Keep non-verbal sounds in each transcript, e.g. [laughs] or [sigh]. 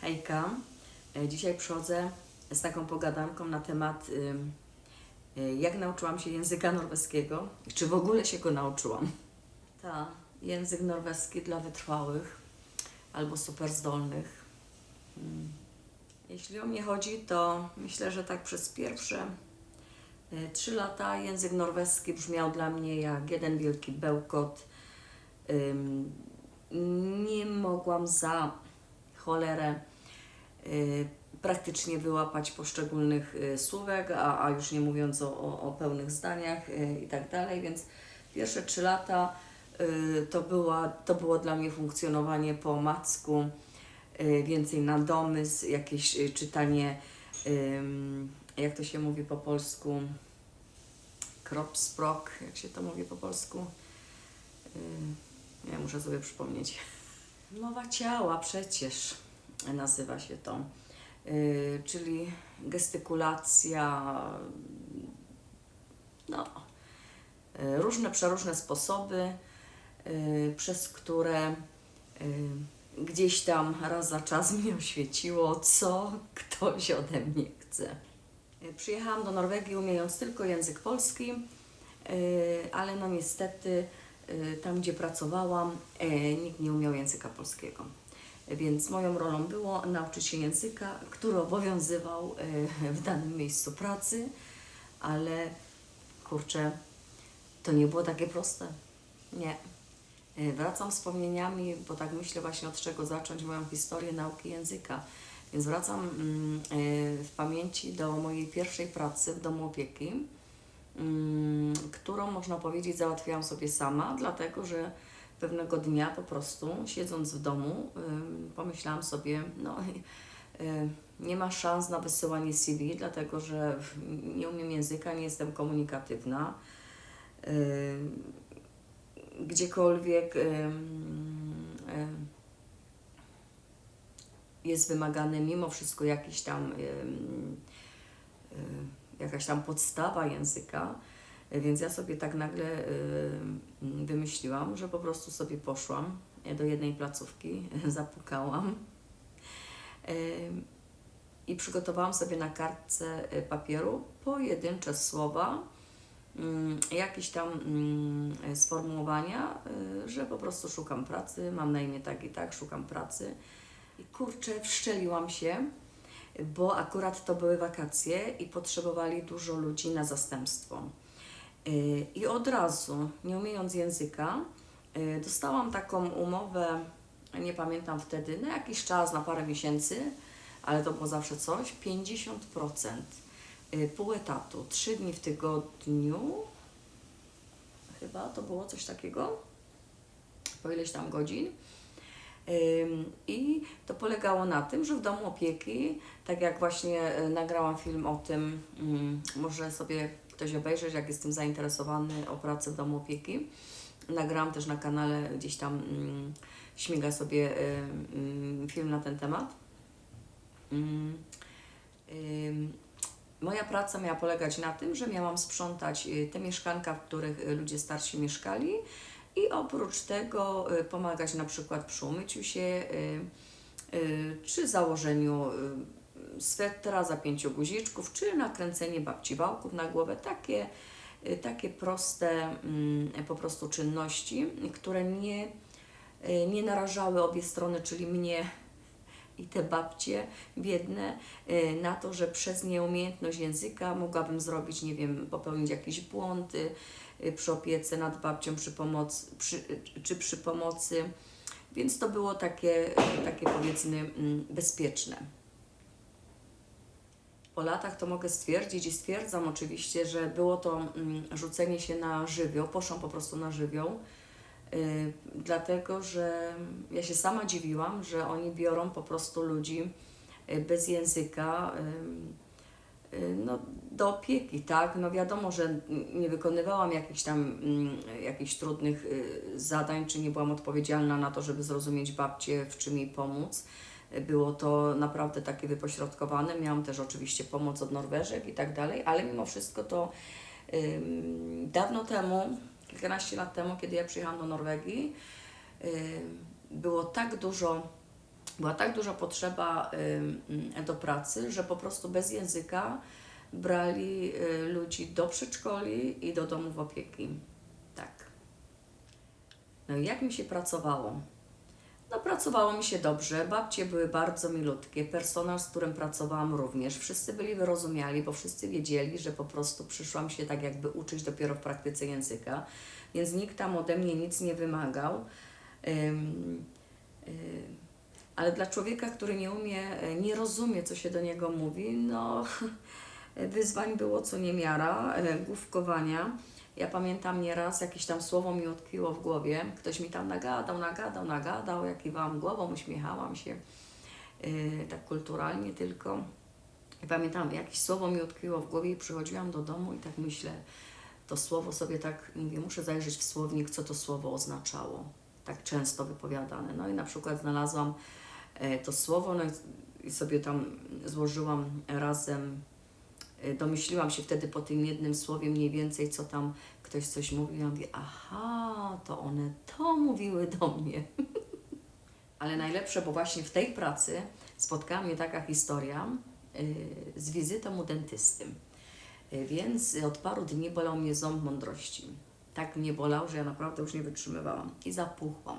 Hejka. E, Dzisiaj przychodzę z taką pogadanką na temat, y, jak nauczyłam się języka norweskiego, czy w ogóle się go nauczyłam. Ta, język norweski dla wytrwałych albo super zdolnych. Mm. Jeśli o mnie chodzi, to myślę, że tak przez pierwsze y, trzy lata język norweski brzmiał dla mnie jak jeden wielki bełkot. Nie mogłam za cholerę praktycznie wyłapać poszczególnych y, słówek, a, a już nie mówiąc o, o, o pełnych zdaniach y, i tak dalej, więc pierwsze trzy lata y, to, była, to było dla mnie funkcjonowanie po omacku, y, więcej na domysł, jakieś y, czytanie, jak to się mówi po polsku, kropsprok, jak się to mówi po polsku. Y, ja muszę sobie przypomnieć. Mowa ciała przecież nazywa się to. Yy, czyli gestykulacja, no, yy, różne, przeróżne sposoby, yy, przez które gdzieś tam raz za czas [laughs] mi oświeciło, co ktoś ode mnie chce. Przyjechałam do Norwegii umiejąc tylko język polski, ale no niestety tam, gdzie pracowałam, nikt nie umiał języka polskiego. Więc moją rolą było nauczyć się języka, który obowiązywał e, w danym miejscu pracy, ale kurczę, to nie było takie proste. Nie. E, Wracam wspomnieniami, bo tak myślę właśnie od czego zacząć moją historię nauki języka. Więc wracam mm, e, w pamięci do mojej pierwszej pracy w domu opieki, mm, którą można powiedzieć załatwiałam sobie sama, dlatego że pewnego dnia po prostu siedząc w domu pomyślałam sobie, no [laughs] nie ma szans na wysyłanie CV, dlatego że nie umiem języka, nie jestem komunikatywna. Gdziekolwiek jest wymagany mimo wszystko jakiś tam jakaś tam podstawa języka, więc ja sobie tak nagle y, wymyśliłam, że po prostu sobie poszłam do jednej placówki, [laughs] zapukałam y, i przygotowałam sobie na kartce y, papieru pojedyncze słowa, y, jakieś tam y, sformułowania, że po prostu szukam pracy, mam na imię tak i tak, szukam pracy. I kurczę, wszczeliłam się, bo akurat to były wakacje i potrzebowali dużo ludzi na zastępstwo. Y, I od razu, nie umiejąc języka, y, dostałam taką umowę, nie pamiętam wtedy, na jakiś czas, na parę miesięcy, ale to było zawsze coś, 50% y, pół etatu, 3 dni w tygodniu, chyba to było coś takiego, po ileś tam godzin. I to polegało na tym, że w domu opieki, tak jak właśnie y, nagrałam film o tym, mm, może sobie ktoś obejrzeć, jak jestem zainteresowany o pracę w domu opieki. Nagrałam też na kanale, gdzieś tam mm, śmiga sobie y, mm, film na ten temat. Mm, Moja praca miała polegać na tym, że miałam sprzątać y, te mieszkanka, w których y, ludzie starsi mieszkali i oprócz tego pomagać na przykład przy umyciu się czy założeniu swetra, zapięciu guziczków, czy nakręcenie babci wałków na głowę. Takie, y, takie proste mm, po prostu czynności, które nie, y, nie narażały obie strony, czyli mnie i te babcie biedne y, na to, że przez nieumiejętność języka mogłabym zrobić, nie wiem, popełnić jakieś błądy y, przy opiece nad babcią, przy pomocy, przy, czy przy pomocy. Więc to było takie, takie powiedzmy mm, bezpieczne. Po latach to mogę stwierdzić i stwierdzam oczywiście, że było to mm, rzucenie się na żywioł, poszłam po prostu na żywioł, y, dlatego że ja się sama dziwiłam, że oni biorą po prostu ludzi y, bez języka y, no, do opieki, tak? No wiadomo, że nie wykonywałam jakichś tam mm, jakichś trudnych zadań, czy nie byłam odpowiedzialna na to, żeby zrozumieć babcię, w czym jej pomóc. Było to naprawdę takie wypośrodkowane. Miałam też oczywiście pomoc od Norweżek i tak dalej, ale mimo wszystko to dawno temu, kilkanaście lat temu, kiedy ja przyjechałam do Norwegii, było tak dużo była tak duża potrzeba do pracy, że po prostu bez języka brali y, ludzi do przedszkoli i do domów opieki. Tak. No i jak mi się pracowało? No pracowało mi się dobrze, babcie były bardzo milutkie, personel, z którym pracowałam również. Wszyscy byli wyrozumiali, bo wszyscy wiedzieli, że po prostu przyszłam się tak jakby uczyć dopiero w praktyce języka, więc nikt tam ode mnie nic nie wymagał. Ym, ym, ale dla człowieka, który nie umie, nie rozumie, co się do niego mówi, no [laughs] wyzwań było co niemiara, główkowania. Ja pamiętam nieraz jakieś tam słowo mi utkwiło w głowie. Ktoś mi tam nagadał, nagadał, nagadał, ja kiwałam głową, uśmiechałam się yy, tak kulturalnie tylko. I pamiętam, jakieś słowo mi utkwiło w głowie i przychodziłam do domu i tak myślę, to słowo sobie tak, mówię, muszę zajrzeć w słownik, co to słowo oznaczało. Tak często wypowiadane. No i na przykład znalazłam e, to słowo, no i, sobie tam złożyłam razem Y, domyśliłam się wtedy po tym jednym słowie mniej więcej, co tam ktoś coś mówił. Ja mówię, aha, to one to mówiły do mnie. [laughs] Ale najlepsze, bo właśnie w tej pracy spotkała mnie taka historia yy, z wizytą u dentysty. Yy, więc od paru dni bolał mnie ząb mądrości. Tak mnie bolał, że ja naprawdę już nie wytrzymywałam i zapuchłam.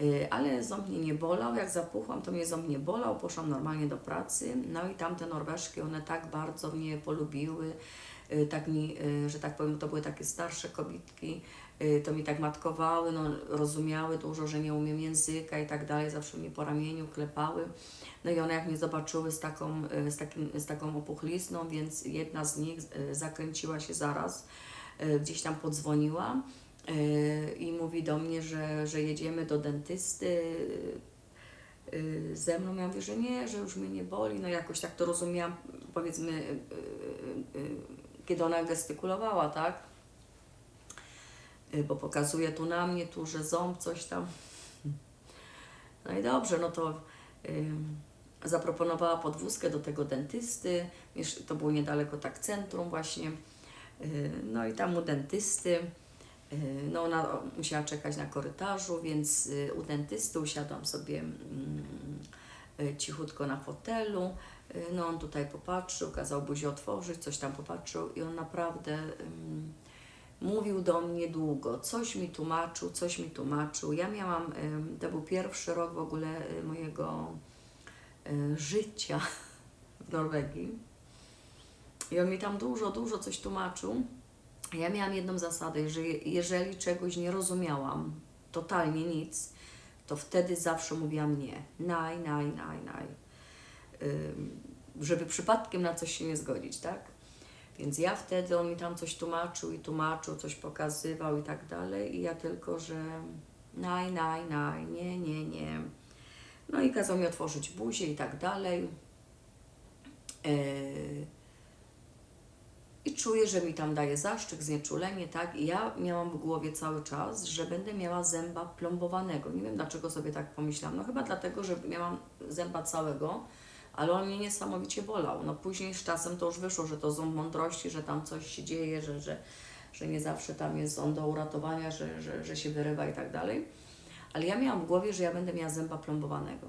Y, ale ząb mnie nie bolał. Jak zapuchłam, to mnie ząb nie bolał. Poszłam normalnie do pracy. No i tamte Norweżki, one tak bardzo mnie polubiły. Y, tak mi, y, że tak powiem, to były takie starsze kobietki, to mi tak matkowały, no, rozumiały dużo, że nie umiem języka i tak dalej, zawsze mnie po ramieniu klepały. No i one jak mnie zobaczyły z taką, z takim, z taką opuchlizną, więc jedna z nich zakręciła się zaraz, gdzieś tam podzwoniła i mówi do mnie, że, że jedziemy do dentysty yy, ze mną. Ja mówię, że nie, że już mnie nie boli. No jakoś tak to rozumiałam, powiedzmy, yy, kiedy ona gestykulowała, tak? Bo pokazuje tu na mnie, tu, że ząb, coś tam. No i dobrze, no to zaproponowała podwózkę do tego dentysty. To było niedaleko tak centrum właśnie. No i tam u dentysty. Y, no ona musiała czekać na korytarzu, więc y, u dentysty usiadłam sobie mm, y, cichutko na fotelu. No on tutaj popatrzył, kazał buzię otworzyć, coś tam popatrzył i on naprawdę mówił do mnie długo, coś mi tłumaczył, coś mi tłumaczył. Ja miałam, to był pierwszy rok w ogóle mojego życia [laughs] w Norwegii i on mi tam dużo, dużo coś tłumaczył. Ja miałam jedną zasadę, że jeżeli czegoś nie rozumiałam, totalnie nic, to wtedy zawsze mówiłam nie. Naj, naj, naj, naj. żeby przypadkiem na coś się nie zgodzić, tak? Więc ja wtedy, on mi tam coś tłumaczył i tłumaczył, coś pokazywał i tak dalej i ja tylko, że naj, naj, naj, nie, nie, nie. No i kazał mi otworzyć buzię i tak dalej. Yy, i czuję, że mi tam daje zaszczyt, znieczulenie, tak? I ja miałam w głowie cały czas, że będę miała zęba plombowanego. Nie wiem, dlaczego sobie tak pomyślałam. No chyba dlatego, że miałam zęba całego, ale on mnie niesamowicie bolał. No później z czasem to już wyszło, że to ząb mądrości, że tam coś się dzieje, że, że, że nie zawsze tam jest on do uratowania, że, że, że się wyrywa i tak dalej. Ale ja miałam w głowie, że ja będę miała zęba plombowanego.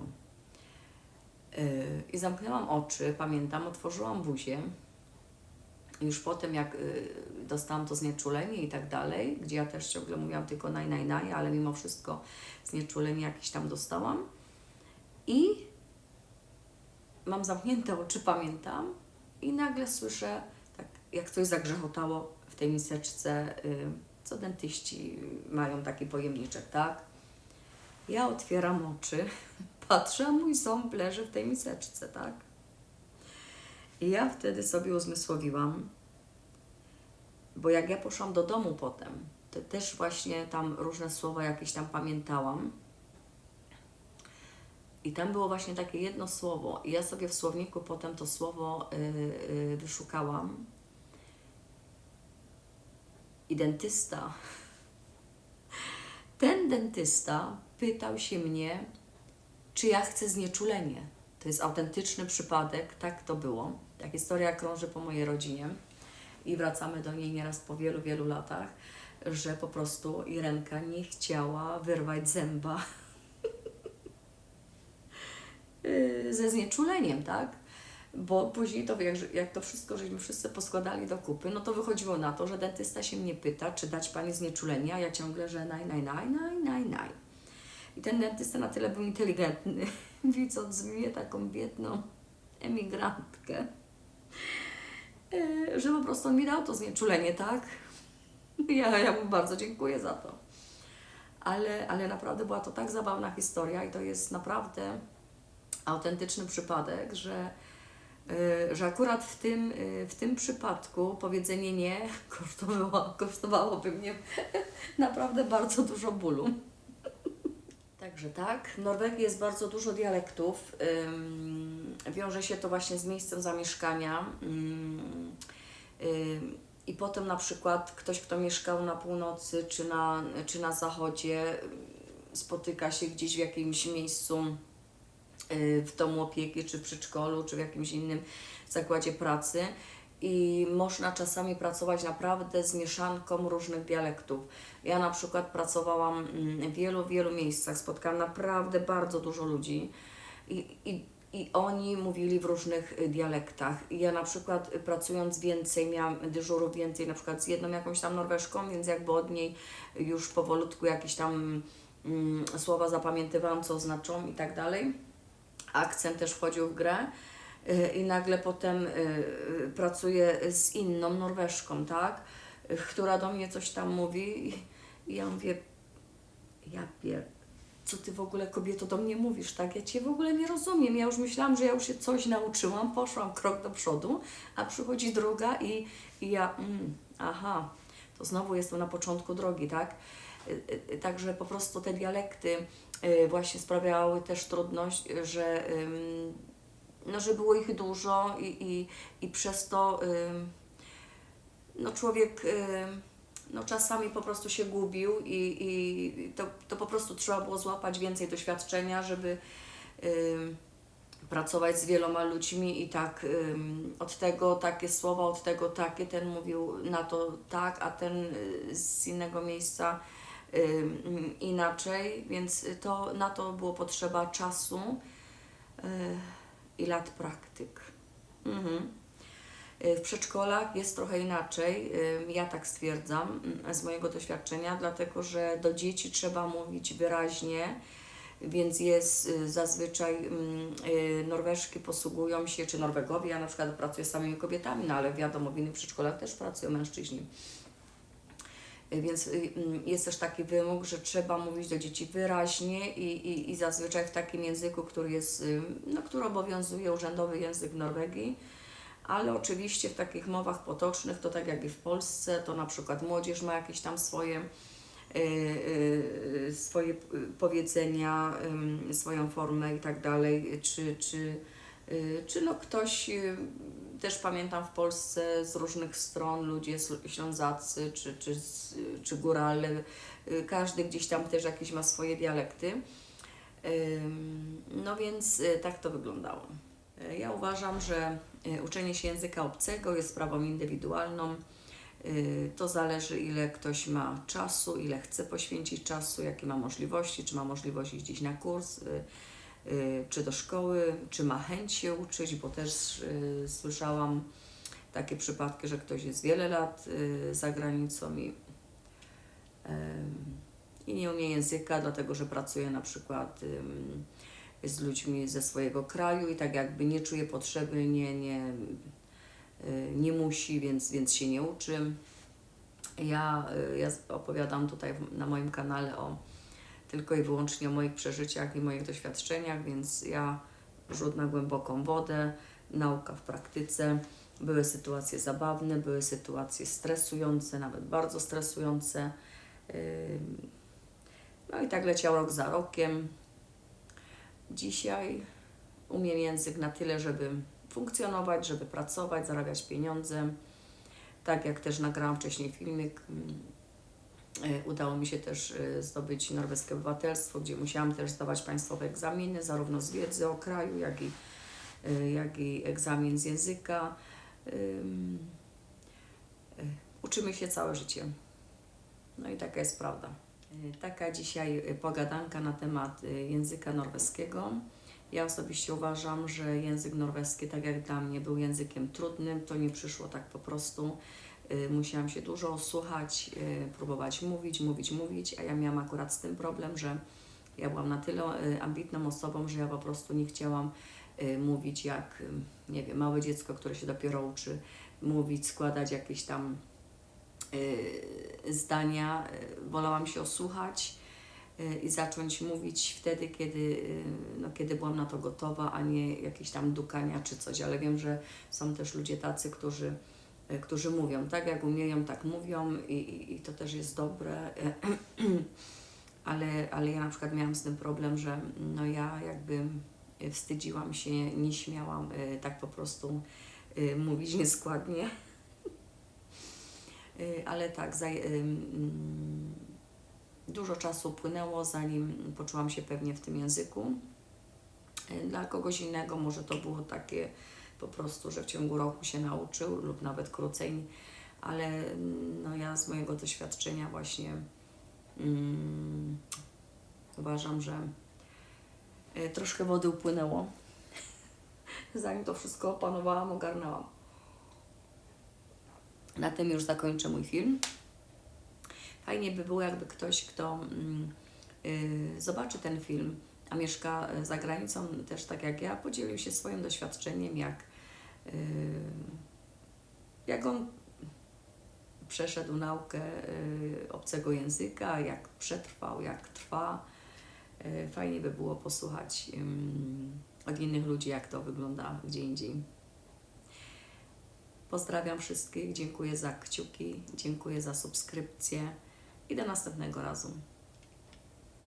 Yy, I zamknęłam oczy, pamiętam, otworzyłam buzię już potem, jak y, dostałam to znieczulenie i tak dalej, gdzie ja też ciągle mówiłam tylko naj, naj, naj, ale mimo wszystko znieczulenie jakieś tam dostałam. I mam zamknięte oczy, pamiętam, i nagle słyszę, tak jak coś zagrzechotało w tej miseczce, y, co dentyści mają taki pojemniczek, tak? Ja otwieram oczy, [laughs] patrzę, a mój ząb leży w tej miseczce, tak? I ja wtedy sobie uzmysłowiłam, bo jak ja poszłam do domu potem, to też właśnie tam różne słowa jakieś tam pamiętałam. I tam było właśnie takie jedno słowo. I ja sobie w słowniku potem to słowo yy, yy, wyszukałam. I dentysta, [laughs] ten dentysta pytał się mnie, czy ja chcę znieczulenie. To jest autentyczny przypadek, tak to było. Ta historia krąży po mojej rodzinie i wracamy do niej nieraz po wielu, wielu latach, że po prostu Irenka nie chciała wyrwać zęba. [laughs] ze znieczuleniem, tak? Bo później to, jak, jak to wszystko, żeśmy wszyscy poskładali do kupy, no to wychodziło na to, że dentysta się mnie pyta, czy dać Pani znieczulenie, a ja ciągle, że naj, naj, naj, naj, naj, naj. I ten dentysta na tyle był inteligentny, [laughs] widząc mnie taką biedną emigrantkę, że po prostu on mi dał to znieczulenie, tak? Ja, ja mu bardzo dziękuję za to. Ale, ale naprawdę była to tak zabawna historia i to jest naprawdę autentyczny przypadek, że, y, że akurat w tym, y, w tym przypadku powiedzenie nie [laughs] kosztowało, kosztowałoby mnie [laughs] naprawdę bardzo dużo bólu. Także tak, w Norwegii jest bardzo dużo dialektów. Wiąże się to właśnie z miejscem zamieszkania. I potem na przykład ktoś, kto mieszkał na północy czy na, czy na zachodzie, spotyka się gdzieś w jakimś miejscu y, w domu opieki, czy w przedszkolu, czy w jakimś innym zakładzie pracy. I można czasami pracować naprawdę z mieszanką różnych dialektów. Ja na przykład pracowałam mm, w wielu, wielu miejscach, spotkałam naprawdę bardzo dużo ludzi i, i, i oni mówili w różnych y, dialektach. Ja na przykład y, pracując więcej, miałam dyżurów więcej, na przykład z jedną jakąś tam Norweszką, więc jakby od niej już powolutku jakieś tam mm, słowa zapamiętywałam, co znaczą i tak dalej. Akcent też wchodził w grę. Y, I nagle potem y, y, pracuję z inną Norweszką, tak? Która do mnie coś tam mówi i, ja mówię, ja pier... Co ty w ogóle kobieto do mnie mówisz, tak? Ja cię w ogóle nie rozumiem. Ja już myślałam, że ja już się coś nauczyłam, poszłam krok do przodu, a przychodzi druga i, i ja, mm, aha, to znowu jestem na początku drogi, tak? Także po prostu te dialekty właśnie sprawiały też trudność, że no, że było ich dużo i, i, i przez to no, człowiek no, czasami po prostu się gubił i, i to, to po prostu trzeba było złapać więcej doświadczenia, żeby pracować z wieloma ludźmi i tak od tego takie słowa, od tego takie, ten mówił na to tak, a ten y, z innego miejsca inaczej, więc to, na to było potrzeba czasu. Y, i lat praktyk. Mhm. Y, W przedszkolach jest trochę inaczej, y, ja tak stwierdzam mm, z mojego doświadczenia, dlatego że do dzieci trzeba mówić wyraźnie, więc jest y, zazwyczaj mm, Norweżki posługują się, czy Norwegowie, ja na przykład pracuję z samymi kobietami, no ale wiadomo, w innych przedszkolach też pracują mężczyźni. Więc y, mm, jest też taki wymóg, że trzeba mówić do dzieci wyraźnie i, i, i zazwyczaj w takim języku, który jest, y, no, który obowiązuje urzędowy język Norwegii, ale oczywiście w takich mowach potocznych, to tak jak i w Polsce, to na przykład młodzież ma jakieś tam swoje, y, swoje powiedzenia, swoją formę i tak dalej, czy, czy, czy no ktoś y, też pamiętam w Polsce z różnych stron ludzie ślązacy czy, czy, czy górale, y, każdy gdzieś tam też jakieś ma swoje dialekty. No więc y, tak to wyglądało. Y, Ja uważam, że y, uczenie się języka obcego jest sprawą indywidualną. Y, To zależy, ile ktoś ma czasu, ile chce poświęcić czasu, jakie ma możliwości, czy ma możliwość iść gdzieś na kurs, y, y, czy do szkoły, czy ma chęć się uczyć, bo też y, słyszałam takie przypadki, że ktoś jest wiele lat y, za granicą i, i nie umie języka, dlatego że pracuje na przykład z ludźmi ze swojego kraju i tak jakby nie czuje potrzeby, nie, nie, y, nie musi, więc, więc się nie uczy. Ja, y, ja opowiadam tutaj na moim kanale o tylko i wyłącznie o moich przeżyciach i moich doświadczeniach, więc ja rzut na głęboką wodę, nauka w praktyce. Były sytuacje zabawne, były sytuacje stresujące, nawet bardzo stresujące. No i tak leciał rok za rokiem. Dzisiaj umiem język na tyle, żeby funkcjonować, żeby pracować, zarabiać pieniądze. Tak jak też nagrałam wcześniej filmik, udało mi się też e, zdobyć norweskie obywatelstwo, gdzie musiałam też zdawać państwowe egzaminy, zarówno z wiedzy o kraju, jak i, e, jak i egzamin z języka. Ym, e, Uczymy się całe życie. No i taka jest prawda. E, Taka dzisiaj e, pogadanka na temat e, języka norweskiego. Ja osobiście uważam, że język norweski, tak jak dla mnie, był językiem trudnym. To nie przyszło tak po prostu. Y, Musiałam się dużo słuchać, y, próbować mówić, mówić, mówić, a ja miałam akurat z tym problem, że ja byłam na tyle y, ambitną osobą, że ja po prostu nie chciałam mówić jak, nie wiem, małe dziecko, które się dopiero uczy mówić, składać jakieś tam zdania. Wolałam się osłuchać i zacząć mówić wtedy, kiedy, no, kiedy byłam na to gotowa, a nie jakieś tam dukania czy coś, ale wiem, że są też ludzie tacy, którzy, którzy mówią tak jak umieją, tak mówią i, i, i to też jest dobre, [clears throat] ale, ale ja na przykład miałam z tym problem, że no ja jakby wstydziłam się, nie śmiałam y, tak po prostu mówić nieskładnie. [laughs] Ale tak, ym, dużo czasu upłynęło, zanim poczułam się pewnie w tym języku. Dla kogoś innego może to było takie po prostu, że w ciągu roku się nauczył lub nawet krócej, ale mm, no ja z mojego doświadczenia właśnie mm, uważam, że y, troszkę wody upłynęło, [laughs] zanim to wszystko opanowałam, ogarnęłam. Na tym już zakończę mój film. Fajnie by było, jakby ktoś, kto mm, y, zobaczy ten film, a mieszka y, za granicą też tak jak ja, podzielił się swoim doświadczeniem, jak, y, jak on przeszedł naukę y, obcego języka, jak przetrwał, jak trwa. Fajnie by było posłuchać od innych ludzi, jak to wygląda gdzie indziej. Pozdrawiam wszystkich, dziękuję za kciuki, dziękuję za subskrypcję i do następnego razu.